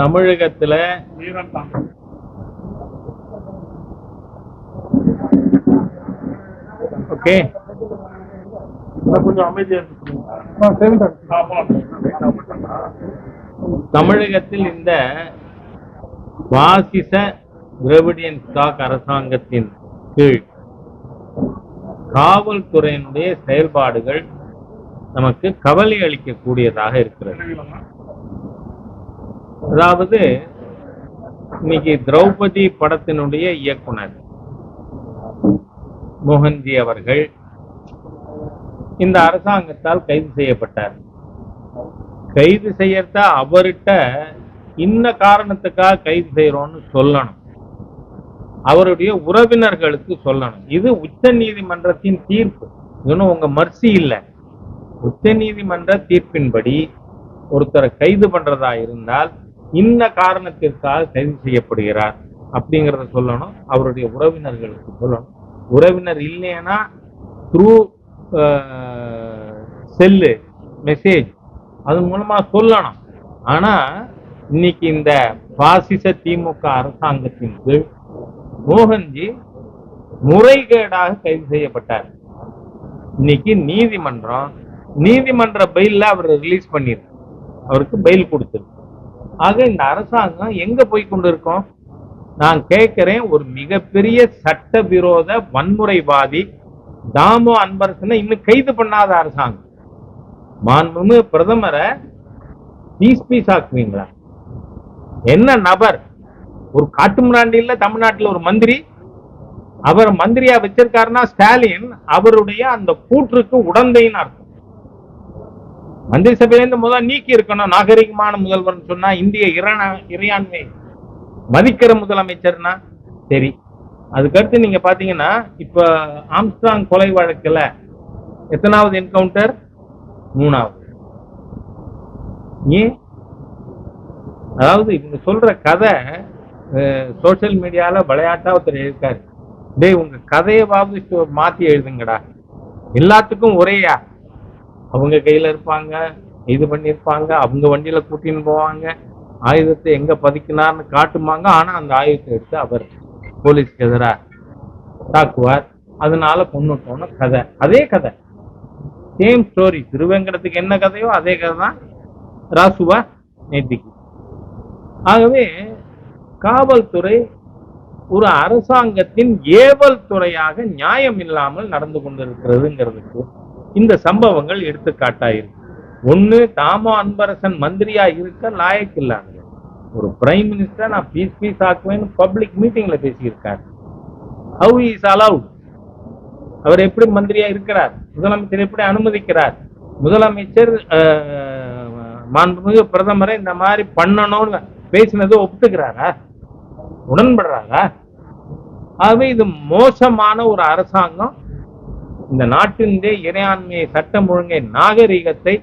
தமிழகத்துல ஓகே. தமிழகத்தில் இந்த பாசிச திராவிடியன் ஸ்டாக் அரசாங்கத்தின் கீழ் காவல்துறையினுடைய செயல்பாடுகள் நமக்கு கவலை அளிக்கக்கூடியதாக இருக்கிறது. அதாவது இன்னைக்கு திரௌபதி படத்தினுடைய இயக்குனர் மோகன்ஜி அவர்கள் இந்த அரசாங்கத்தால் கைது செய்யப்பட்டார். கைது செய்யறத அவர்கிட்ட இன்ன காரணத்துக்காக கைது செய்யறோம்னு சொல்லணும். அவருடைய உறவினர்களுக்கு சொல்லணும். இது உச்ச நீதிமன்றத்தின் தீர்ப்பு. இன்னும் உங்க மர்சி இல்ல. உச்ச நீதிமன்ற தீர்ப்பின்படி ஒருத்தரை கைது பண்றதா இருந்தால் இன்ன காரணத்திற்காக கைது செய்யப்படுகிறார் அப்படிங்கிறத சொல்லணும். அவருடைய உறவினர்களுக்கு சொல்லணும். உறவினர் இல்லைன்னா த்ரூ செல்லு மெசேஜ் அது மூலமா சொல்லணும். ஆனால் இன்னைக்கு இந்த பாசிச திமுக அரசாங்கத்தின் கீழ் மோகன்ஜி முறைகேடாக கைது செய்யப்பட்டார். இன்னைக்கு நீதிமன்றம் நீதிமன்ற பெயிலில் அவர் ரிலீஸ் பண்ணியிருக்கு அவருக்கு பெயில் கொடுத்துருக்கு ஆக இந்த அரசாங்கம் எங்க போய் கொண்டிருக்கோம்? நான் கேட்கிறேன் ஒரு மிகப்பெரிய சட்டவிரோத வன்முறைவாதி தாமோ அன்பரசனை இன்னும் கைது பண்ணாத அரசாங்கம். மாண்புமிகு பிரதமரை பீஸ் பீஸ் ஆக்குவீங்களா என்ன நபர்? ஒரு காட்டு முராண்டியில் தமிழ்நாட்டில் ஒரு மந்திரி. அவர் மந்திரியா வச்சிருக்காருன்னா ஸ்டாலின் அவருடைய அந்த கூற்றுக்கு உடந்தைன்னு அர்த்தம். மந்திரி சபையிலேருந்து முதல் நீக்கி இருக்கணும். நாகரிகமான முதல்வர்னு சொன்னா இந்திய இரண இறையாண்மை மதிக்கிற முதலமைச்சர்னா சரி. அதுக்கடுத்து நீங்க பாத்தீங்கன்னா இப்ப ஆம்ஸ்டாங் கொலை வழக்குல எத்தனாவது என்கவுண்டர் மூணாவது. ஏன்? அதாவது இவங்க சொல்ற கதை சோஷியல் மீடியால விளையாட்டா ஒருத்தர் எழுதிருக்காரு டேய் உங்க கதையவாவது பாபு மாத்தி எழுதுங்கடா. எல்லாத்துக்கும் ஒரேயா? அவங்க கையில் இருப்பாங்க இது பண்ணியிருப்பாங்க அவங்க வண்டியில் கூட்டின்னு போவாங்க. ஆயுதத்தை எங்கே பதிக்கினார்னு காட்டுமாங்க. ஆனால் அந்த ஆயுதத்தை எடுத்து அவர் போலீஸ்க்கு எதிராக தாக்குவார். அதனால கொண்டுட்டோன்னு கதை. அதே கதை. சேம் ஸ்டோரி திருவேங்கடத்துக்கு என்ன கதையோ அதே கதை தான் ராசுவா நேத்திக்கு. ஆகவே காவல்துறை ஒரு அரசாங்கத்தின் ஏவல் துறையாக நியாயம் இல்லாமல் நடந்து கொண்டிருக்கிறதுங்கிறதுக்கு இந்த சம்பவங்கள் எடுத்துக்காட்டாயிருக்கு ஒண்ணு தாமோ அன்பரசன் மந்திரியா இருக்க லாயக்கு இல்லாங்க. ஒரு பிரைம் மினிஸ்டர் நான் பீஸ் பீஸ் ஆக்குவேன்னு பப்ளிக் மீட்டிங்ல பேசியிருக்காரு. ஹவு இஸ் அலவுட் அவர் எப்படி மந்திரியா இருக்கிறார்? முதலமைச்சர் எப்படி அனுமதிக்கிறார்? முதலமைச்சர் மாண்புமிகு பிரதமரை இந்த மாதிரி பண்ணணும்னு பேசினது ஒப்புத்துக்கிறாரா உடன்படுறாரா? ஆகவே இது மோசமான ஒரு அரசாங்கம். இந்த நாட்டினுடைய இறையாண்மையை சட்டம் ஒழுங்கை நாகரிகத்தை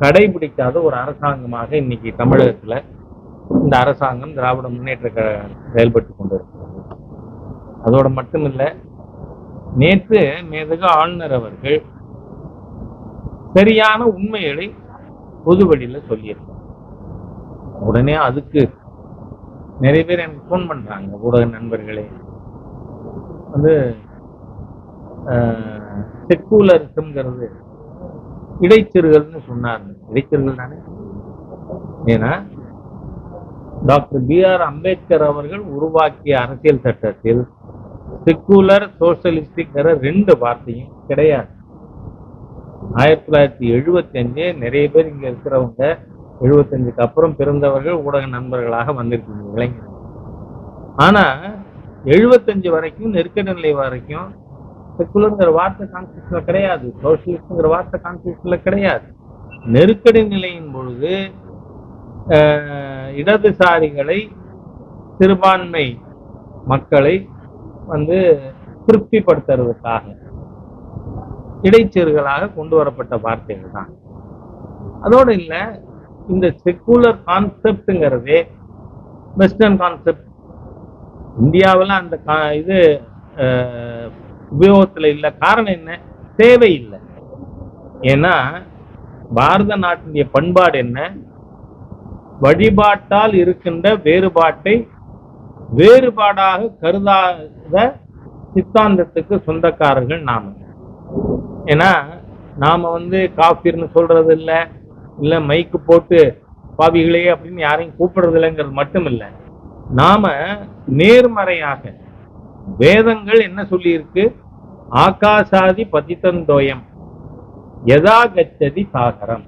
கடைபிடிக்காத ஒரு அரசாங்கமாக இன்னைக்கு தமிழகத்துல இந்த அரசாங்கம் திராவிட முன்னேற்ற கழகம் செயல்பட்டு கொண்டிருக்கிறது. அதோட மட்டுமில்லை நேற்று மேதகு ஆளுநர் அவர்கள் சரியான உண்மைகளை பொது வழியில சொல்லியிருக்காங்க உடனே அதுக்கு நிறைய பேர் எனக்கு ஃபோன் பண்றாங்க. ஊடக நண்பர்களே. வந்து செக்குலரிசம்ங்கிறது இடைச்செருகல்னு சொன்னாங்க. இடைச்செருகல் தானே? ஏன்னா டாக்டர் பி ஆர் அம்பேத்கர் அவர்கள் உருவாக்கிய அரசியல் சட்டத்தில் செக்குலர் சோசியலிஸ்டிக்கிற ரெண்டு வார்த்தையும் கிடையாது. ஆயிரத்தி தொள்ளாயிரத்தி எழுபத்தி அஞ்சு நிறைய பேர் இங்க இருக்கிறவங்க எழுபத்தஞ்சுக்கு அப்புறம் பிறந்தவர்கள் ஊடக நண்பர்களாக வந்திருக்கீங்க இளைஞர்கள். ஆனா எழுபத்தஞ்சு வரைக்கும் நெருக்கடி நிலை வரைக்கும் செக்குலருங்கிற வார்த்தை கான்ஸ்டியூஷன்ல கிடையாது. சோசியலிஸ்ட்ங்கிற வார்த்தை கான்ஸ்டியூஷன்ல கிடையாது. நெருக்கடி நிலையின் பொழுது இடதுசாரிகளை சிறுபான்மை மக்களை வந்து திருப்திப்படுத்துறதுக்காக இடைச்சீர்களாக கொண்டு வரப்பட்ட வார்த்தைகள் தான். அதோடு இல்ல இந்த செக்குலர் கான்செப்டுங்கிறதே வெஸ்டர்ன் கான்செப்ட் இந்தியாவில் அந்த கா- இது உபயோகத்துல இல்லை. காரணம் என்ன? தேவை இல்லை. ஏன்னா பாரத நாட்டினுடைய பண்பாடு என்ன? வழிபாட்டால் இருக்கின்ற வேறுபாட்டை வேறுபாடாக கருதாத சித்தாந்தத்துக்கு சொந்தக்காரர்கள் நாம. ஏன்னா நாம வந்து காஃபிர்னு சொல்றது இல்லை இல்லை மைக்கு போட்டு பாவிகளே அப்படின்னு யாரையும் கூப்பிடுறது இல்லைங்கிறது மட்டும் இல்லை நாம நேர்மறையாக வேதங்கள் என்ன சொல்லியிருக்கு? ஆகாசாதி பதித்தந்தோயம். யதா கச்சதி சாகரம்.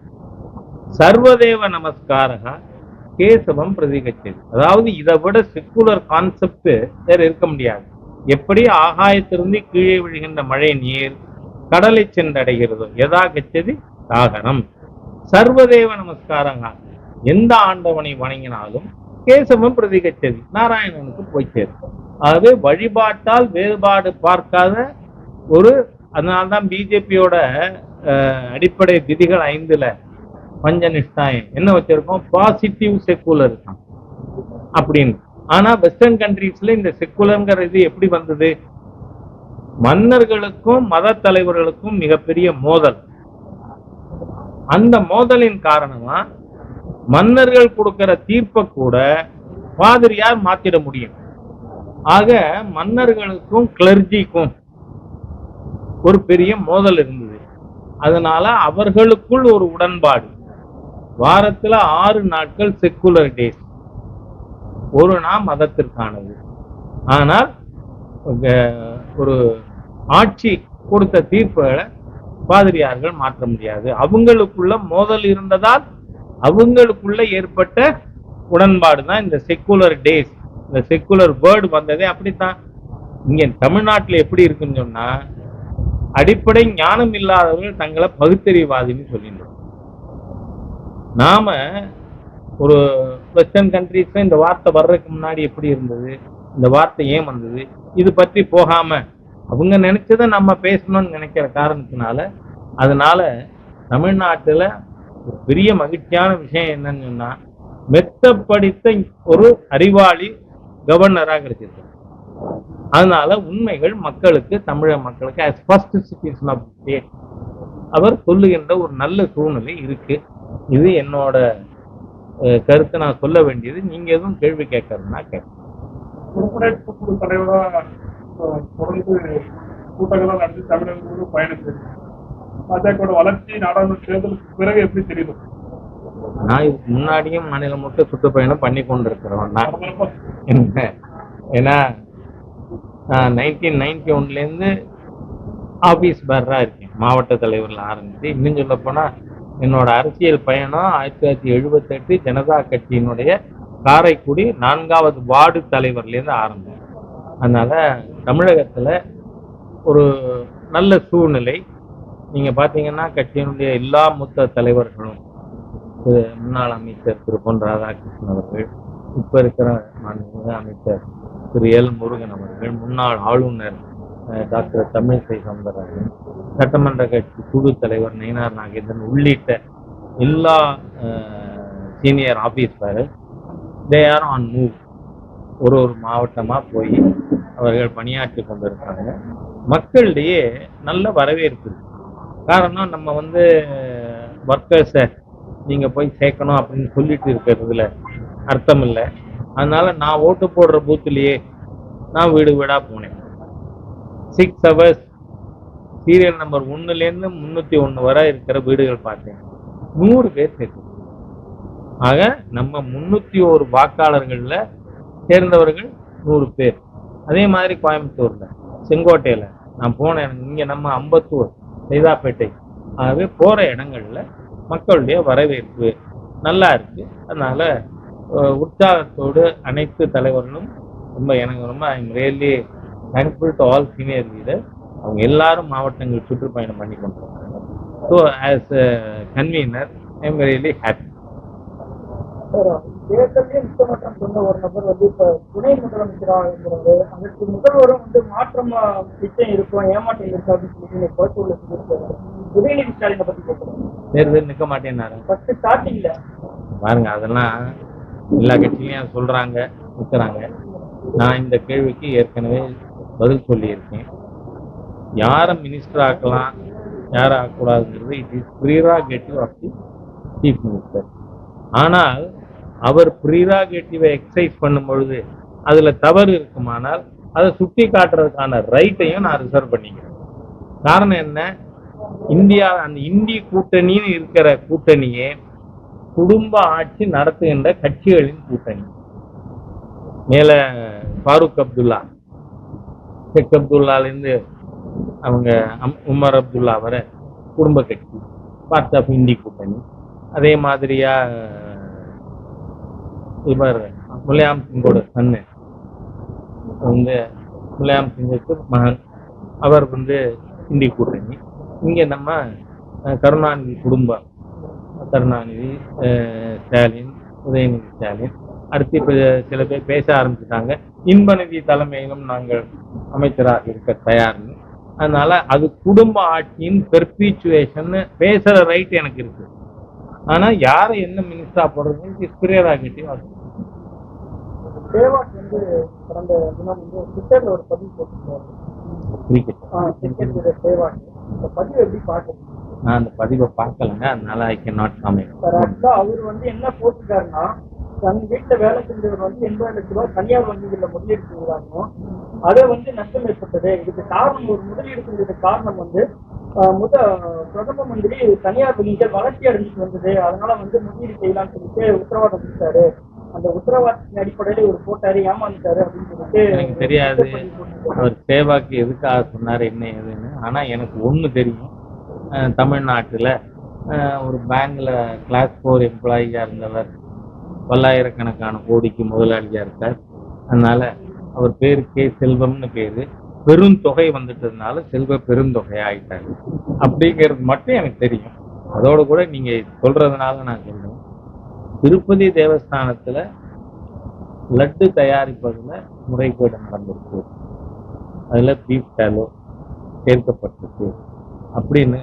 சர்வதேவ நமஸ்காரகா கேசவம் பிரதிகச்சது. அதாவது இதை விட செக்குலர் கான்செப்ட் வேற இருக்க முடியாது. எப்படி ஆகாயத்திலிருந்து கீழே விழுகின்ற மழை நீர் கடலை சென்றடைகிறதோ யதாகச்சதி சாகரம். சர்வதேவ நமஸ்காரங்க. எந்த ஆண்டவனை வணங்கினாலும் கேசவம் பிரதிகச்சதி. நாராயணனுக்கு போய் சேரும். ஆகவே வழிபாட்டால் வேறுபாடு பார்க்காத ஒரு அதனால்தான் பிஜேபியோட அடிப்படை விதிகள் ஐந்துல பஞ்சநிஷ்டாயம் என்ன வச்சிருக்கோம்? பாசிட்டிவ் செக்குலர் அப்படின்னு. ஆனா வெஸ்டர்ன் கண்ட்ரீஸ்ல இந்த செக்குலர்ங்கிற இது எப்படி வந்தது? மன்னர்களுக்கும் மத தலைவர்களுக்கும் மிகப்பெரிய மோதல். அந்த மோதலின் காரணமா மன்னர்கள் கொடுக்கிற தீர்ப்பை கூட பாதிரியார் மாத்திட முடியும். ஆக மன்னர்களுக்கும் கிளர்ஜிக்கும் ஒரு பெரிய மோதல் இருந்தது. அதனால அவர்களுக்குள் ஒரு உடன்பாடு. வாரத்துல ஆறு நாட்கள் செக்குலர் டேஸ் ஒரு நாள் மதத்திற்கானது. ஆனால் ஒரு ஆட்சி கொடுத்த தீர்ப்புகளை பாதிரியார்கள் மாற்ற முடியாது. அவங்களுக்குள்ள மோதல் இருந்ததால் அவங்களுக்குள்ள ஏற்பட்ட உடன்பாடு தான் இந்த செக்குலர் டேஸ் இந்த செக்குலர் வேர்டு வந்ததே அப்படித்தான். இங்க தமிழ்நாட்டுல எப்படி இருக்குன்னு சொன்னா அடிப்படை ஞானம் இல்லாதவர்கள் தங்களை பகுத்தறிவாதின்னு சொல்லிடுறோம் நாம ஒரு வெஸ்டர்ன் கண்ட்ரீஸ்ல இந்த வார்த்தை வர்றதுக்கு முன்னாடி எப்படி இருந்தது? இந்த வார்த்தை ஏன் வந்தது? இது பற்றி போகாம அவங்க நினைச்சதை நம்ம பேசணும்னு நினைக்கிற காரணத்தினால அதனால தமிழ்நாட்டுல ஒரு பெரிய மகிழ்ச்சியான விஷயம் என்னன்னு சொன்னா மெத்த படித்த ஒரு அறிவாளி கவர்னரா கிடைச்சிருக்கு அதனால உண்மைகள் மக்களுக்கு தமிழக மக்களுக்கு as first citizen of state அவர் சொல்லுகின்ற ஒரு நல்ல சூழ்நிலை இருக்கு. இது என்னோட கருத்தை நான் சொல்ல வேண்டியது. நீங்க எதுவும் கேள்வி கேட்கறதுனா கேட்க முன்னெடுப்பு குழு தொடர்ந்து கூட்டங்களாக நடத்தி தமிழகம் பாஜகவோட வளர்ச்சி நாடாளுமன்ற தேர்தலுக்கு பிறகு எப்படி தெரியுது? நான் இதுக்கு முன்னாடியும் மாநிலம் முழுக்க சுற்றுப்பயணம் பண்ணி கொண்டிருக்கிறோம். நான் என்ன? ஏன்னா நைன்டீன் நைன்டி ஒன்லேருந்து ஆஃபீஸ் பேராக இருக்கேன். மாவட்ட தலைவரில் ஆரம்பிச்சு இன்னும் சொல்ல போனால் என்னோட அரசியல் பயணம் ஆயிரத்தி தொள்ளாயிரத்தி எழுபத்தெட்டு ஜனதா கட்சியினுடைய காரைக்குடி நான்காவது வார்டு தலைவர்லேருந்து ஆரம்பம். அதனால தமிழகத்தில் ஒரு நல்ல சூழ்நிலை. நீங்கள் பார்த்தீங்கன்னா கட்சியினுடைய எல்லா மூத்த தலைவர்களும் திரு முன்னாள் அமைச்சர் திரு. பொன் ராதாகிருஷ்ணன் அவர்கள் இப்ப இருக்கிற மாண்புமிகு அமைச்சர் திரு. எல். முருகன் அவர்கள் முன்னாள் ஆளுநர் டாக்டர் தமிழிசை சவுந்தரராஜன் சட்டமன்ற கட்சி குழு தலைவர் நயினார் நாகேந்திரன் உள்ளிட்ட எல்லா சீனியர் ஆபீசர்கள் தே ஆர் ஆன் மூவ் ஒரு ஒரு மாவட்டமா போய் அவர்கள் பணியாற்றி கொண்டிருக்காங்க மக்களிடையே நல்ல வரவேற்பு காரணம் நம்ம வந்து ஒர்க்கர்ஸை நீங்கள் போய் சேர்க்கணும் அப்படின்னு சொல்லிட்டு இருக்கிறதுல அர்த்தம் இல்லை அதனால நான் ஓட்டு போடுற பூத்துலயே நான் வீடு வீடாக போனேன். சிக்ஸ் ஹவர்ஸ் சீரியல் நம்பர் ஒன்றுலேருந்து முந்நூற்றி ஒன்று வரை இருக்கிற வீடுகள் பார்த்தேன். நூறு பேர் சேர்த்து. ஆக நம்ம முந்நூற்றி ஒரு வாக்காளர்களில் சேர்ந்தவர்கள் நூறு பேர். அதே மாதிரி கோயம்புத்தூர்ல செங்கோட்டையில நான் போனேன். இங்கே நம்ம அம்பத்தூர் சைதாப்பேட்டை. ஆகவே போற இடங்கள்ல மக்களுடைய வரவேற்பு நல்லா இருக்கு. அதனால உற்சாகத்தோடு அனைத்து தலைவர்களும் ரொம்ப எனக்கு ரொம்ப I'm really thankful to all senior leader அவங்க எல்லாரும் மாவட்டங்கள் சுற்றுப்பயணம் பண்ணி கொண்டிருக்காங்க. So as a convenor I'm really happy தேர்தலே முத்தமற்றம் சொன்ன ஒரு நபர் வந்து இப்போ துணை முதலமைச்சரா இருக்கிறாரு அதற்கு முதல்வரும் வந்து மாற்றம் நிச்சயம் இருக்கும் ஏமாற்றம் இருக்கு அப்படின்னு சொல்லி நீங்க கோயம்புத்தூர்ல உதயநிதி ஸ்டாலினை பத்தி கேட்கணும் தேர்தல் நிற்க மாட்டேன்னாரு. பாருங்க அதெல்லாம் எல்லா கட்சியிலையும் சொல்றாங்க நிற்கிறாங்க நான் இந்த கேள்விக்கு ஏற்கனவே பதில் சொல்லியிருக்கேன். யாரை மினிஸ்டர் ஆக்கலாம் யாரை ஆக்கக்கூடாதுங்கிறது it is prerogative of the chief minister ஆனால் அவர் ப்ரீராகேட்டிவை எக்ஸசைஸ் பண்ணும் பொழுது அதுல தவறு இருக்குமானால் அதை சுட்டி காட்டுறதுக்கான ரைட்டையும் நான் ரிசர்வ் பண்ணிக்கிறேன். காரணம் என்ன? இந்தியா அந்த இந்திய கூட்டணின்னு இருக்கிற கூட்டணியே குடும்ப ஆட்சி நடத்துகின்ற கட்சிகளின் கூட்டணி. மேல ஃபாரூக் அப்துல்லா ஷேக் அப்துல்லாலேருந்து அவங்க உமர் அப்துல்லா வர குடும்ப கட்சி பார்ட்ஸ் ஆஃப் இந்தி கூட்டணி. அதே மாதிரியா இவர் முலாயம் சிங்கோட சன்னு. வந்து முலாயம் சிங்குக்கு மகன் அவர் வந்து இந்தி கூட்டணி. இங்கே நம்ம கருணாநிதி குடும்பம். கருணாநிதி ஸ்டாலின் உதயநிதி ஸ்டாலின். அடுத்து இப்போ சில பேர் பேச ஆரம்பிச்சிட்டாங்க. இன்பநிதி தலைமையிலும் நாங்கள் அமைச்சராக இருக்க தயார்னு அதனால அது குடும்ப ஆட்சியின் பெர்பீச்சுவேஷன் பேசுற ரைட் எனக்கு இருக்கு. ஆனா யாரை என்ன மினிஸ்டரா போடுறது பிரியராகிட்டி சேவாக் வந்து கடந்த தினம் வந்து ட்விட்டர்ல ஒரு பதிவு போட்டிருந்தாரு. கிரிக்கெட் இந்த பதிவு எப்படி பாக்குறீங்க நான் அந்த பதிவை பார்க்கலங்க அதனால I can not comment sir அவர் வந்து என்ன போட்டிருக்காருன்னா தன் வீட்டுல வேலை செஞ்சவர் வந்து எண்பது லட்ச ரூபாய் தனியார் வங்கிகள்ல முதலீடு செஞ்சாங்க அதை வந்து நஷ்டம் ஏற்பட்டது. இதுக்கு காரணம் ஒரு முதலீடு செஞ்சதுக்கு காரணம் வந்து முத பிரதம மந்திரி தனியார் வங்கிகள் வளர்ச்சி அடைஞ்சிட்டு வந்தது. அதனால வந்து முதலீடு செய்யலாம்னு சொல்லிட்டு உத்தரவாதம் கொடுத்தாரு. அந்த உத்தரவாதத்தின் அடிப்படையில ஒரு போட்டாரு ஏமாந்துட்டாரு அப்படின்னு சொல்லிட்டு எனக்கு தெரியாது. அவர் சேவாக்கு எதுக்காக சொன்னார் என்ன ஏதுன்னு. ஆனா எனக்கு ஒண்ணு தெரியும். தமிழ்நாட்டுல ஒரு பேங்க்ல கிளாஸ் ஃபோர் எம்ப்ளாயியா இருந்தவர். பல்லாயிரக்கணக்கான கோடிக்கு முதலாளியா இருக்கார். அதனால அவர் பேரு கே. செல்வம்னு பேரு. பெருந்தொகை வந்துட்டதுனால செல்வ பெருந்தொகை ஆயிட்டாரு அப்படிங்கிறது மட்டும் எனக்கு தெரியும். அதோட கூட நீங்க சொல்றதுனால நான் சொல்றேன். திருப்பதி தேவஸ்தானத்துல லட்டு தயாரிப்பதுல முறைகேடு நடந்திருக்கு. அதுல பீஃப் டாலோ சேர்க்கப்பட்டிருக்கு. அப்படின்னு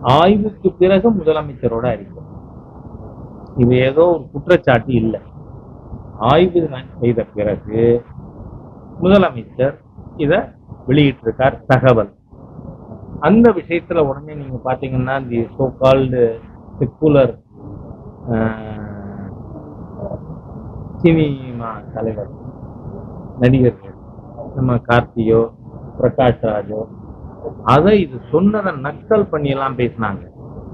ஆய்வுக்கு பிறகு முதலமைச்சரோட அறிக்கை. இது ஏதோ ஒரு குற்றச்சாட்டு இல்லை. ஆய்வு செய்த பிறகு முதலமைச்சர் இத வெளியிட்டிருக்கார் தகவல். அந்த விஷயத்துல உடனே நீங்க பாத்தீங்கன்னா the so called secular cinema தலைவர் நடிகர்கள் நம்ம கார்த்தியோ பிரகாஷ் ராஜோ அதை இது சொன்னதை நக்கல் பண்ணியெல்லாம் பேசினாங்க.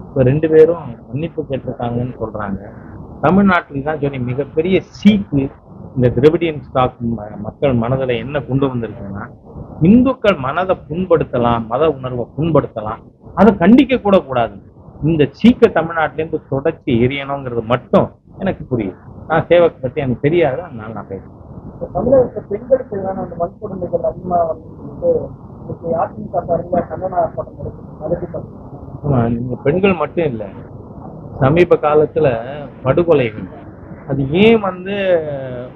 இப்ப ரெண்டு பேரும் மன்னிப்பு கேட்டிருக்காங்கன்னு சொல்றாங்க. தமிழ்நாட்டில் தான் சொல்லி மிகப்பெரிய சீக்கு இந்த திரவிடியன் ஸ்டாக் மக்கள் மனதில் என்ன கொண்டு வந்திருக்குன்னா இந்துக்கள் மனதை புண்படுத்தலாம் மத உணர்வை புண்படுத்தலாம். அதை கண்டிக்க கூட கூடாது இந்த சீக்க தமிழ்நாட்டிலேருந்து தொடச்சி எரியணுங்கிறது மட்டும் எனக்கு புரியுது. நான் சேவக் பத்தி எனக்கு தெரியாது அதனால நான் பேசுறேன். இப்ப தமிழகத்துல பெண்களுக்கு எதிரான அந்த வன்கொடுமைகள் அதிகமா வந்து இன்னைக்கு அதிமுக சார்பில் கண்டன ஆர்ப்பாட்டம் நடக்குது. ஆமா, நீங்க பெண்கள் மட்டும் இல்ல. சமீப காலத்துல படுகொலைகள். அது ஏன் வந்து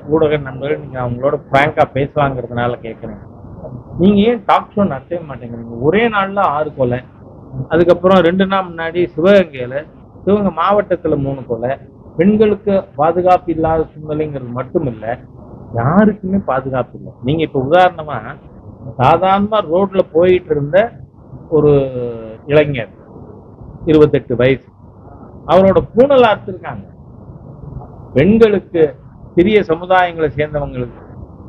ஊடக நண்பர்கள் நீங்க அவங்களோட பிராங்கா பேசலாங்கிறதுனால கேட்குறேன் நீங்க ஏன் டாக் ஷோ நடத்தவே மாட்டேங்கிறீங்க. ஒரே நாள்ல ஆறு கொலை. அதுக்கப்புறம் ரெண்டு நாள் முன்னாடி சிவகங்கையில சிவகங்கை மாவட்டத்துல மூணு கொலை பெண்களுக்கு பாதுகாப்பு இல்லாத சூழ்நிலைங்கிறது மட்டும் இல்ல யாருக்குமே பாதுகாப்பு இல்லை. நீங்க இப்ப உதாரணமா சாதாரணமா ரோட்ல போயிட்டு இருந்த ஒரு இளைஞர் இருபத்தெட்டு வயசு அவரோட பூணல் அறுத்திருக்காங்க. பெண்களுக்கு சிறிய சமுதாயங்களை சேர்ந்தவங்களுக்கு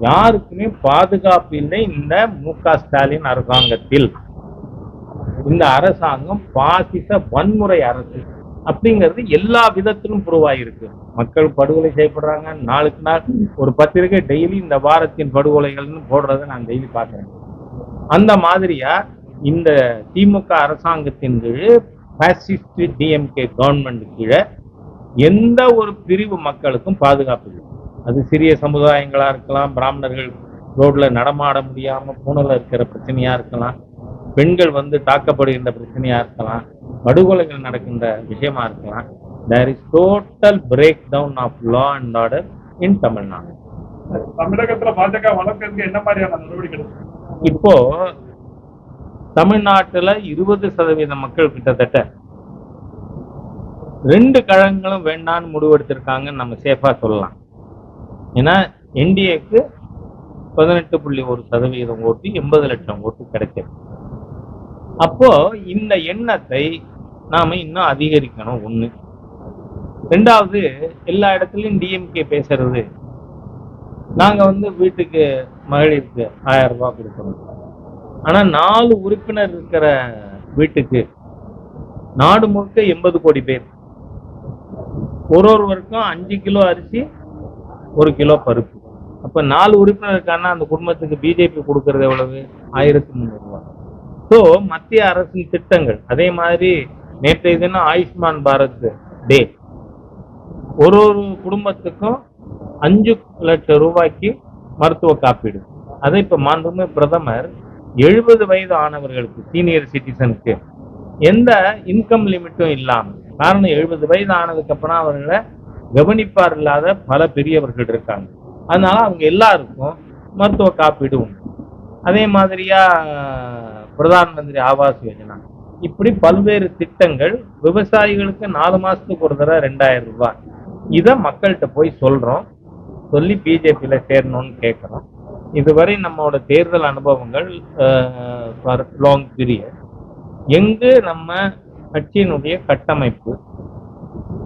யாருக்குமே பாதுகாப்பு இல்லை. இந்த மு க ஸ்டாலின் அரசாங்கத்தில் இந்த அரசாங்கம் பாசிச வன்முறை அரசு அப்படிங்கிறது எல்லா விதத்திலும் புருவாயிருக்கு மக்கள் படுகொலை செய்யப்படுறாங்க. நாளுக்கு நாள் ஒரு பத்திரிகை டெய்லி இந்த வாரத்தின் படுகொலைகள்னு போடுறத நான் டெய்லி பார்க்குறேன். அந்த மாதிரியா இந்த திமுக அரசாங்கத்தின் கீழ் பாசிஸ்ட் டிஎம்கே கவர்மெண்ட் கீழே எந்த ஒரு பிரிவு மக்களுக்கும் பாதுகாப்பு இல்லை. அது சிறிய சமுதாயங்களாக இருக்கலாம் பிராமணர்கள் ரோட்ல நடமாட முடியாம பூனல இருக்கிற பிரச்சனையா இருக்கலாம் பெண்கள் வந்து தாக்கப்படுகின்ற பிரச்சனையா இருக்கலாம் படுகொலைகள் நடக்கின்ற விஷயமா இருக்கலாம் there is total break down of law and order in Tamil Nadu தமிழகத்துல பாஜக வளர்க்கறதுக்கு என்ன மாதிரியான நடவடிக்கை? இப்போ தமிழ்நாட்டுல இருபது சதவீத மக்கள் கிட்டத்தட்ட ரெண்டு கழகங்களும் வேண்டான்னு முடிவெடுத்திருக்காங்கன்னு நம்ம சேஃபா சொல்லலாம். ஏன்னா என்டிஏக்கு பதினெட்டு புள்ளி ஒரு சதவீதம் ஓட்டு எண்பது லட்சம் ஓட்டு கிடைச்சது அப்போ இந்த எண்ணத்தை நாம இன்னும் அதிகரிக்கணும். ஒண்ணு. ரெண்டாவது எல்லா இடத்துலயும் டிஎம்கே பேசுறது. நாங்க வந்து வீட்டுக்கு மகளிருக்கு ஆயிரம் ரூபாய் கொடுக்கணும். ஆனா நாலு உறுப்பினர் இருக்கிற வீட்டுக்கு நாடு முழுக்க எண்பது கோடி பேர். ஒரு ஒருவருக்கும் அஞ்சு கிலோ அரிசி ஒரு கிலோ பருப்பு. அப்ப நாலு உறுப்பினருக்கான அந்த குடும்பத்துக்கு பிஜேபி கொடுக்கறது எவ்வளவு? ஆயிரத்தி முந்நூறு ரூபாய். ஸோ மத்திய அரசின் திட்டங்கள் அதே மாதிரி நேற்றைய தினம் ஆயுஷ்மான் பாரத் டே. ஒரு ஒரு குடும்பத்துக்கும் அஞ்சு லட்சம் ரூபாய்க்கு மருத்துவ காப்பீடு. அதை இப்போ மாண்புமே பிரதமர் எழுபது வயது ஆனவர்களுக்கு சீனியர் சிட்டிசனுக்கு எந்த இன்கம் லிமிட்டும் இல்லாமல் காரணம் எழுபது வயது ஆனதுக்கு அப்புறம் அவர்களை கவனிப்பார் இல்லாத பல பெரியவர்கள் இருக்காங்க. அதனால அவங்க எல்லாருக்கும் மருத்துவ காப்பீடு உண்டு. அதே மாதிரியா பிரதான் மந்திரி ஆவாஸ் யோஜனா. இப்படி பல்வேறு திட்டங்கள் விவசாயிகளுக்கு நாலு மாசத்துக்கு ஒரு தடவை ரெண்டாயிரம் ரூபாய். இத மக்கள்கிட்ட போய் சொல்றோம். சொல்லி பிஜேபியில சேரணும்னு கேட்கிறோம் இதுவரை நம்மளோட தேர்தல் அனுபவங்கள் ஃபார் லாங் பீரியட் எங்கு நம்ம கட்சியினுடைய கட்டமைப்பு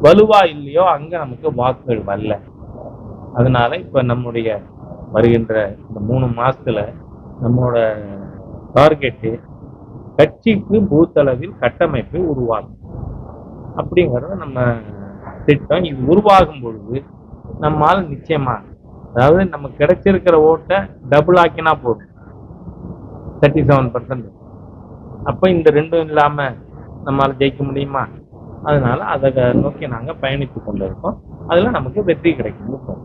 வலுவா இல்லையோ அங்க நமக்கு வாக்குகள் வரல. அதனால இப்ப நம்முடைய வருகின்ற இந்த மூணு மாசத்துல நம்மளோட டார்கெட்டு கட்சிக்கு பூத் அளவில் கட்டமைப்பை உருவாக்கும். அப்படிங்கிறத நம்ம திட்டம் இது உருவாகும் பொழுது நம்மால் நிச்சயமாக அதாவது நம்ம கிடைச்சிருக்கிற ஓட்டை டபுள் ஆக்கினா போதும். தேர்ட்டி செவன் பர்சன்ட் அப்போ இந்த ரெண்டும் இல்லாமல் நம்மால ஜெயிக்க முடியுமா? அதனால அதை நோக்கி நாங்கள் பயணித்து கொண்டிருக்கோம். அதில் நமக்கு வெற்றி கிடைக்கும்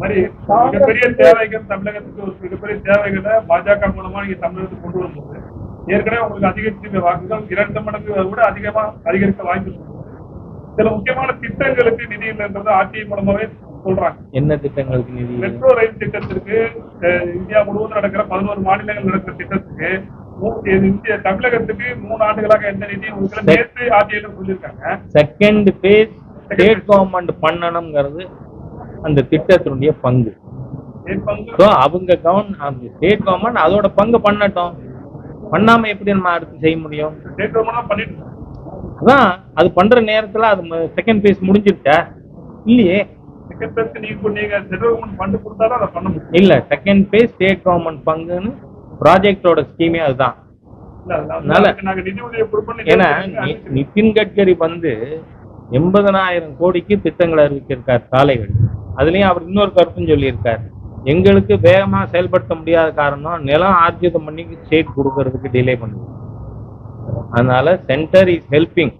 மாதிரி மிகப்பெரிய தேவைகள் தமிழகத்துக்கு ஒரு மிகப்பெரிய தேவைகளை பாஜக மூலமா நீங்க தமிழகத்துக்கு கொண்டு வரும்போது ஏற்கனவே உங்களுக்கு அதிகரிச்சிருக்க வாக்குகள் இரண்டு மடங்கு விட அதிகமா அதிகரிக்க வாய்ப்பு. சில முக்கியமான திட்டங்களுக்கு நிதி இல்லைன்றது ஆட்சி மூலமாவே சொல்றாங்க. என்ன திட்டங்களுக்கு நிதி மெட்ரோ ரயில் திட்டத்திற்கு இந்தியா முழுவதும் நடக்கிற பதினோரு மாநிலங்கள் நடக்கிற திட்டத்துக்கு இந்திய தமிழகத்துக்கு மூணு ஆண்டுகளாக எந்த கொடுக்கல நேற்று ஆட்சியில சொல்லியிருக்காங்க. செகண்ட் பேஸ் ஸ்டேட் கவர்மெண்ட் பண்ணணுங்கிறது அந்த திட்டத்தினுடைய பங்கு. ஸோ அவங்க கவர்ன் அந்த ஸ்டேட் கவர்மெண்ட் அதோட பங்கு பண்ணட்டும். பண்ணாம எப்படி நம்ம அடுத்து செய்ய முடியும். அதான் அது பண்ற நேரத்துல அது செகண்ட் பேஸ் முடிஞ்சிருச்சா? இல்லையே. இல்ல செகண்ட் பேஸ் ஸ்டேட் கவர்மெண்ட் பங்குன்னு ப்ராஜெக்டோட ஸ்கீமே அதுதான். ஏன்னா நிதின் கட்கரி வந்து எண்பதனாயிரம் கோடிக்கு திட்டங்களை அறிவிச்சிருக்கார் சாலைகள். அதுலேயும் அவர் இன்னொரு கருத்தும் சொல்லியிருக்கார். எங்களுக்கு வேகமாக செயல்படுத்த முடியாத காரணம் நிலம் ஆர்ஜிதம் பண்ணி ஸ்டேட் கொடுக்கறதுக்கு டிலே பண்ணுது. அதனால சென்டர் இஸ் ஹெல்பிங்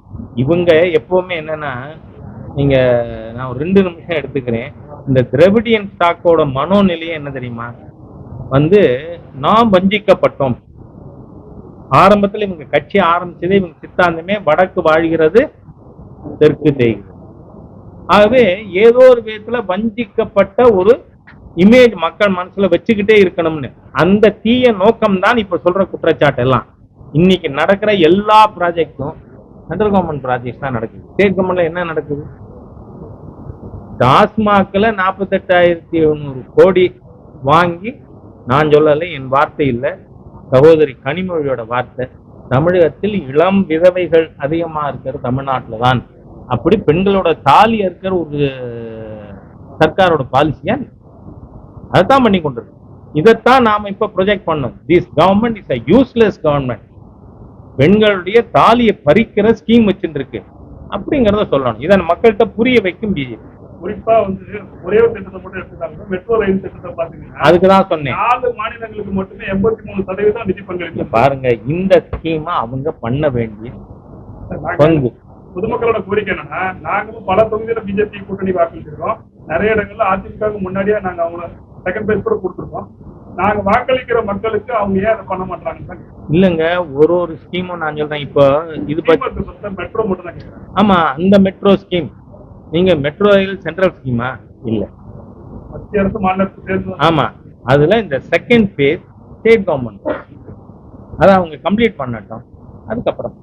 இவங்க எப்பவுமே என்னன்னா நீங்க நான் ஒரு ரெண்டு நிமிஷம் எடுத்துக்கிறேன். இந்த திரவிடியன் ஸ்டாக்கோட மனோநிலையை என்ன தெரியுமா? வந்து நாம் வஞ்சிக்கப்பட்டோம். ஆரம்பத்தில் இவங்க கட்சி ஆரம்பிச்சது இவங்க சித்தாந்தமே வடக்கு வாழ்கிறது தெற்கு தேய்கிறது ஆகவே ஏதோ ஒரு விதத்துல வஞ்சிக்கப்பட்ட ஒரு இமேஜ் மக்கள் மனசுல வச்சுக்கிட்டே இருக்கணும்னு. அந்த தீய நோக்கம் தான் இப்ப சொல்ற குற்றச்சாட்டு எல்லாம். இன்னைக்கு நடக்கிற எல்லா ப்ராஜெக்டும் சென்ட்ரல் கவர்மெண்ட் ப்ராஜெக்ட் தான் நடக்குது. ஸ்டேட் கவர்மெண்ட்ல என்ன நடக்குது? டாஸ்மாக்ல நாற்பத்தெட்டாயிரத்தி எழுநூறு கோடி வாங்கி நான் சொல்லலை என் வார்த்தை இல்லை. சகோதரி கனிமொழியோட வார்த்தை. தமிழகத்தில் இளம் விதவைகள் அதிகமாக இருக்கிற தமிழ்நாட்டில் தான் அப்படி பெண்களோட தாலி இருக்கிற ஒரு சர்க்காரோட பாலிசியா அதுதான் பண்ணி கொண்டிருக்கு இதைத்தான் நாம இப்ப ப்ரொஜெக்ட் பண்ணோம். This government is a useless government பெண்களுடைய தாலியை பறிக்கிற ஸ்கீம் வச்சுருக்கு அப்படிங்கறத சொல்லணும். இதை மக்கள்கிட்ட புரிய வைக்கும் பிஜேபி குறிப்பா வந்து ஒரே ஒரு திட்டத்தை மட்டும் எடுத்துக்காங்க மெட்ரோ ரயில் திட்டத்தை பாத்தீங்கன்னா அதுக்கு தான் சொன்னேன். நாலு மாநிலங்களுக்கு மட்டுமே எண்பத்தி மூணு சதவீதம் நிதி பங்களிப்பு. பாருங்க இந்த ஸ்கீமை அவங்க பண்ண வேண்டிய பங்கு. பொதுமக்களோட கோரிக்கை என்னன்னா நாங்களும் பல தொகுதியில பிஜேபி கூட்டணி வாக்களிச்சிருக்கோம். நிறைய இடங்கள்ல அதிமுகவுக்கு முன்னாடியே நாங்க அவங்கள செகண்ட் பேஸ் கூட கொடுத்துருக்கோம். நாங்க வாக்களிக்கிற மக்களுக்கு அவங்க ஏன் அதை பண்ண மாட்டாங்க இல்லைங்க ஒரு ஒரு ஸ்கீமும் நான் சொல்றேன். இப்போ இது பத்தி மெட்ரோ மட்டும் தான் ஆமா அந்த மெட்ரோ ஸ்கீம் நீங்க மெட்ரோ ரயில் சென்ட்ரல் ஸ்கீமா இல்ல. மத்திய அரசு மாநில அரசு சேர்ந்து ஆமா அதுல இந்த செகண்ட் பேஸ் ஸ்டேட் கவர்மெண்ட் அதை அவங்க கம்ப்ளீட் பண்ணட்டும். அதுக்கப்புறம்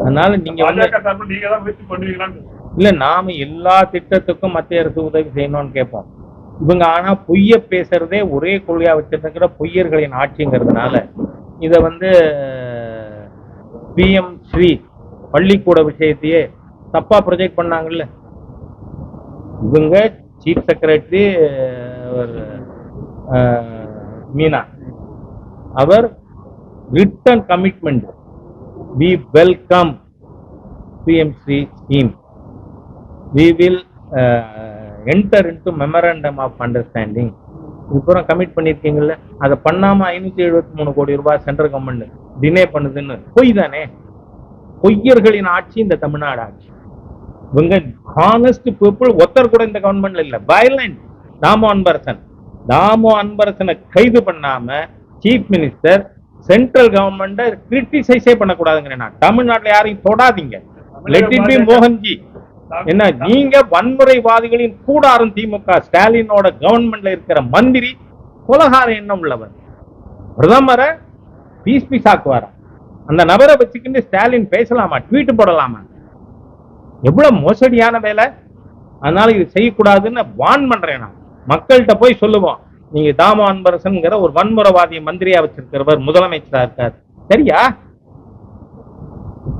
அதனால நீங்க இல்ல நாம எல்லா திட்டத்துக்கும் மத்திய அரசு உதவி செய்யணும்னு கேட்போம். இவங்க ஆனா பொய்ய பேசுறதே ஒரே கொள்கையா வச்சிருக்கிற பொய்யர்களின் ஆட்சிங்கிறதுனால இத வந்து பிஎம் ஸ்ரீ பள்ளிக்கூட விஷயத்தையே தப்பா ப்ரொஜெக்ட் பண்ணாங்கல்ல. இவங்க chief secretary Meena. Our written commitment we welcome PMC scheme we will enter into memorandum of understanding இதுக்கப்புறம் கமிட் பண்ணியிருக்கீங்கல்ல அதை பண்ணாம ஐநூத்தி எழுபத்தி மூணு கோடி ரூபாய் சென்ட்ரல் கவர்மெண்ட் டினே பண்ணுதுன்னு. பொய் தானே பொய்யர்களின் ஆட்சி இந்த தமிழ்நாடு ஆட்சி. இவங்க ஹானஸ்ட் பீப்புள் ஒருத்தர் கூட இந்த கவர்மெண்ட்ல இல்ல. வயலண்ட் தாமோ அன்பரசன். தாமோ அன்பரசனை கைது பண்ணாம சீஃப் மினிஸ்டர் சென்ட்ரல் கவர்மெண்ட கிரிட்டிசைஸே பண்ணக்கூடாதுங்கிறேன் நான். தமிழ்நாட்டுல யாரையும் தொடாதீங்க. லெட் இட் பி மோகன்ஜி என்ன நீங்க வன்முறைவாதிகளின் கூடாரம் திமுக ஸ்டாலினோட கவர்மெண்ட்ல இருக்கிற மந்திரி கொலகார எண்ணம் உள்ளவர். பிரதமரை பீஸ் பீஸ் ஆக்குவாரா அந்த நபரை வச்சுக்கிட்டு ஸ்டாலின் பேசலாமா? ட்வீட் போடலாமா? எவ்வளவு மோசடியான வேலை? அதனால இது செய்யக்கூடாதுன்னு வான் பண்றேன் நான். மக்கள்கிட்ட போய் சொல்லுவோம். நீங்க தாமோ அன்பரசன்ங்கிற ஒரு வன்முறைவாதிய மந்திரியா வச்சிருக்கிறவர் முதலமைச்சரா இருக்கார். சரியா?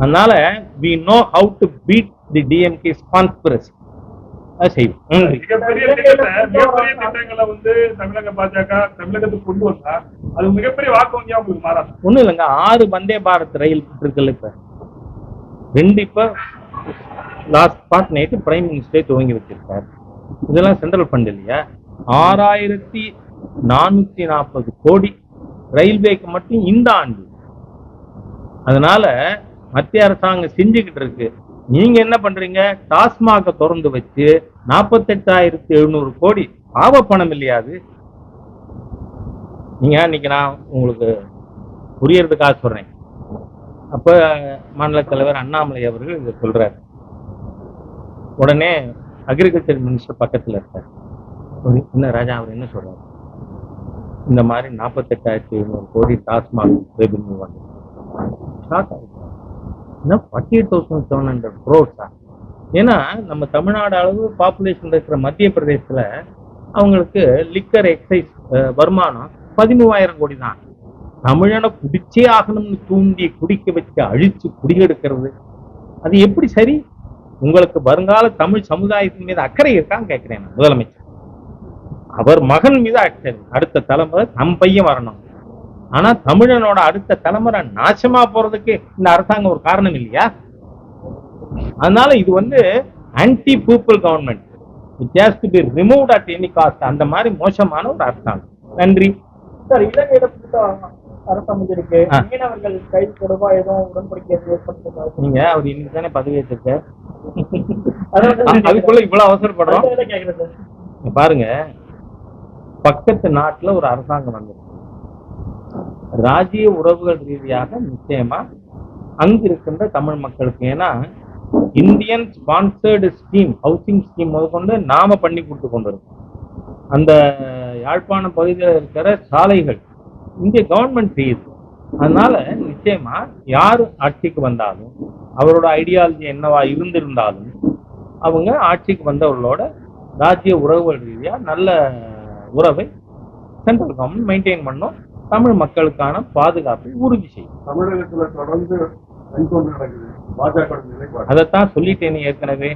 அதனால we know how to beat the DMK conspiracy செய்வோம் ஒண்ணும் இல்லைங்க. ஆறு வந்தே பாரத் ரயில் இருக்குல்ல இப்ப. ரெண்டு இப்ப லாஸ்ட் பார்ட் நைட்டு பிரைம் மினிஸ்டரே துவங்கி வச்சிருக்காரு. இதெல்லாம் சென்ட்ரல் ஃபண்ட் இல்லையா? ஆறாயிரத்தி நானூத்தி நாற்பது கோடி ரயில்வேக்கு மட்டும் இந்த ஆண்டு. அதனால மத்திய அரசாங்கம் செஞ்சுக்கிட்டு இருக்கு. நீங்க என்ன பண்றீங்க? டாஸ்மாக திறந்து வச்சு நாற்பத்தெட்டாயிரத்தி எழுநூறு கோடி. ஆவ பணம் இல்லையாது நீங்க இன்னைக்கு நான் உங்களுக்கு புரியறதுக்காக சொல்றேன். அப்ப மாநில தலைவர் அண்ணாமலை அவர்கள் இதை சொல்றாரு. உடனே அக்ரிகல்ச்சர் மினிஸ்டர் பக்கத்துல இருக்கார். ஒரு என்ன ராஜா அவர் என்ன சொல்றாரு? இந்த மாதிரி நாற்பத்தெட்டாயிரத்தி ஐநூறு கோடி டாஸ்மாக் ரெவென்யூ வந்து ஷாக் ஆகுது என்ன forty eight thousand seven hundred க்ரோர்ஸா ஏன்னா நம்ம தமிழ்நாடு அளவு பாப்புலேஷன் இருக்கிற மத்திய பிரதேசத்துல அவங்களுக்கு லிக்கர் எக்ஸைஸ் வருமானம் பதிமூவாயிரம் கோடி தான். தமிழனை குடிச்சே ஆகணும்னு தூண்டி குடிக்க வச்சு அழிச்சு குடியெடுக்கிறது அது எப்படி சரி? உங்களுக்கு வருங்கால தமிழ் சமுதாயத்தின் மீது அக்கறை இருக்கான்னு கேட்கிறேன் நான் முதலமைச்சர். அவர் மகன் மீது அக்கறை. அடுத்த தலைமுறை நம் பையன் வரணும். ஆனா தமிழனோட அடுத்த தலைமுறை நாசமா போறதுக்கு இந்த அரசாங்கம் ஒரு காரணம் இல்லையா? அதனால இது வந்து anti people government it has to be removed at any cost அந்த மாதிரி மோசமான ஒரு அரசாங்கம். நன்றி. சார் இலங்கையில ஆ. மீனவர்கள் கைது தொடர்பா எதுவும் உடன்படிக்கை ஏற்பட்டிருக்காரு நீங்க அவர் இன்னைக்கு தானே பதவி ஏற்றிருக்கார் அதான் அதுக்குள்ள இவ்வளவு அவசரப்படுறோம். பாருங்க. பக்கத்து நாட்டுல ஒரு அரசாங்கம் வந்திருக்கு. ராஜ்ய உறவுகள் ரீதியாக நிச்சயமா அங்க இருக்கின்ற தமிழ் மக்களுக்கு ஏன்னா Indian sponsored scheme housing scheme முதற்கொண்டு நாம பண்ணி கொடுத்து கொண்டு இருக்கோம் அந்த யாழ்ப்பாண பகுதியில் இருக்கிற சாலைகள் இந்திய கவர்மெண்ட் செய்யுது. அதனால நிச்சயமா யார் ஆட்சிக்கு வந்தாலும் அவரோட ஐடியாலஜி என்னவா இருந்திருந்தாலும் அவங்க ஆட்சிக்கு வந்தவர்களோட ராஜ்ய உறவுகள் ரீதியா நல்ல உறவை சென்ட்ரல் கவர்மெண்ட் மெயின்டைன் பண்ணும். தமிழ் மக்களுக்கான பாதுகாப்பை உறுதி செய்யும். தமிழகத்துல தொடர்ந்து அதைத்தான் சொல்லிட்டேன் ஏற்கனவே.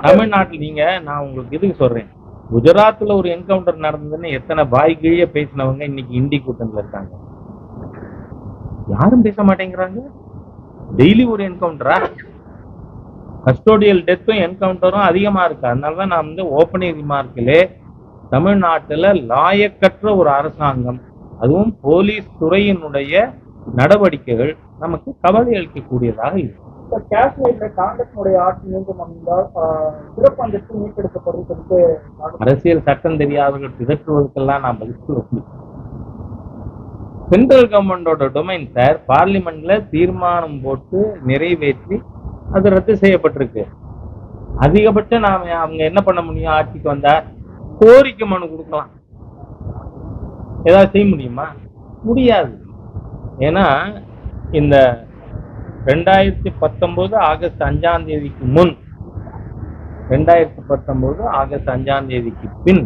தமிழ்நாட்டில் நீங்க நான் உங்களுக்கு இதுக்கு சொல்றேன்? குஜராத்ல ஒரு என்கவுண்டர் நடந்ததுன்னு எத்தனை பாய் கீழே பேசினவங்க இன்னைக்கு இந்தி கூட்டணியில இருக்காங்க. யாரும் பேச மாட்டேங்கிறாங்க. டெய்லி ஒரு என்கவுண்டரா கஸ்டோடியல் டெத்தும் என்கவுண்டரும் அதிகமா இருக்கு. அதனாலதான் நான் வந்து ஓப்பனிங் ரிமார்க்கிலே தமிழ்நாட்டுல லாயக்கற்ற ஒரு அரசாங்கம் அதுவும் போலீஸ் துறையினுடைய நடவடிக்கைகள் நமக்கு கவலை அளிக்கக்கூடியதாக இருக்கு. சார் காஷ்மீர்ல காங்கிரஸினுடைய ஆட்சி மீண்டும் வந்தால் ஆஹ், சிறப்பு அந்தஸ்து மீட்டெடுக்கப்படும் சொல்லிட்டு காங்கிரஸ் அரசியல் சட்டம் தெரியாதவர்கள் பிதற்றுவதற்கெல்லாம் நான் பதில் சென்ட்ரல் கவர்மெண்டோட டொமைன் சார் பார்லிமெண்ட்ல தீர்மானம் போட்டு நிறைவேற்றி அது ரத்து செய்யப்பட்டிருக்கு. அதிகபட்சம் நாம அவங்க என்ன பண்ண முடியும்? ஆட்சிக்கு வந்தா கோரிக்கை மனு கொடுக்கலாம். ஏதாவது செய்ய முடியுமா? முடியாது. ஏன்னா இந்த ரெண்டாயிரத்தி பத்தொன்பது ஆகஸ்ட் அஞ்சாம் தேதிக்கு முன் ரெண்டாயிரத்தி பத்தொன்பது ஆகஸ்ட் அஞ்சாம் தேதிக்கு பின்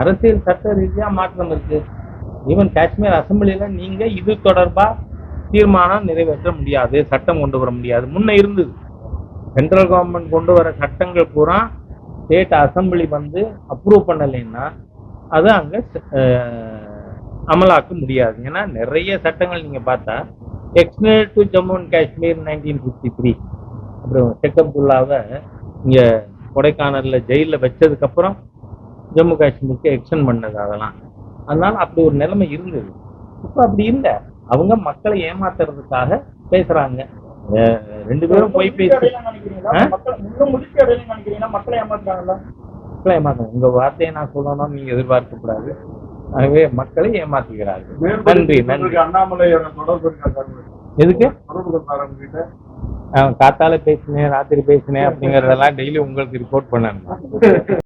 அரசியல் சட்ட ரீதியா மாற்றம் இருக்கு. ஈவன் காஷ்மீர் அசம்பிளில நீங்க இது தொடர்பா தீர்மானம் நிறைவேற்ற முடியாது சட்டம் கொண்டு வர முடியாது. முன்ன இருந்தது. சென்ட்ரல் கவர்மெண்ட் கொண்டு வர சட்டங்கள் பூரா ஸ்டேட் அசம்பிளி வந்து அப்ரூவ் பண்ணலைன்னா அது அங்க அமலாக்க முடியாது. ஏன்னா நிறைய சட்டங்கள் நீங்க பார்த்தா external to Jammu and Kashmir nineteen fifty three அப்புறம் ஷேக் அப்துல்லாவை இங்கே கொடைக்கானல்ல ஜெயிலில் வச்சதுக்கப்புறம் ஜம்மு காஷ்மீருக்கு எக்ஸ்டன் பண்ணது அதெல்லாம். அதனால் அப்படி ஒரு நிலைமை இருந்தது. இப்போ அப்படி இல்லை. அவங்க மக்களை ஏமாத்துறதுக்காக பேசுகிறாங்க ரெண்டு பேரும் போய் பேசி? மக்கள் ஏமாத்தும் உங்க வார்த்தையை நான் சொல்லணும்னு நீங்க எதிர்பார்க்க கூடாது. ஆகவே மக்களை ஏமாத்துகிறார்கள் நன்றி நன்றி. அண்ணாமலையோட தொடர்பு எதுக்கு? காத்தால பேசினேன் ராத்திரி பேசினேன் அப்படிங்கறதெல்லாம் டெய்லி உங்களுக்கு ரிப்போர்ட் பண்ணணும்.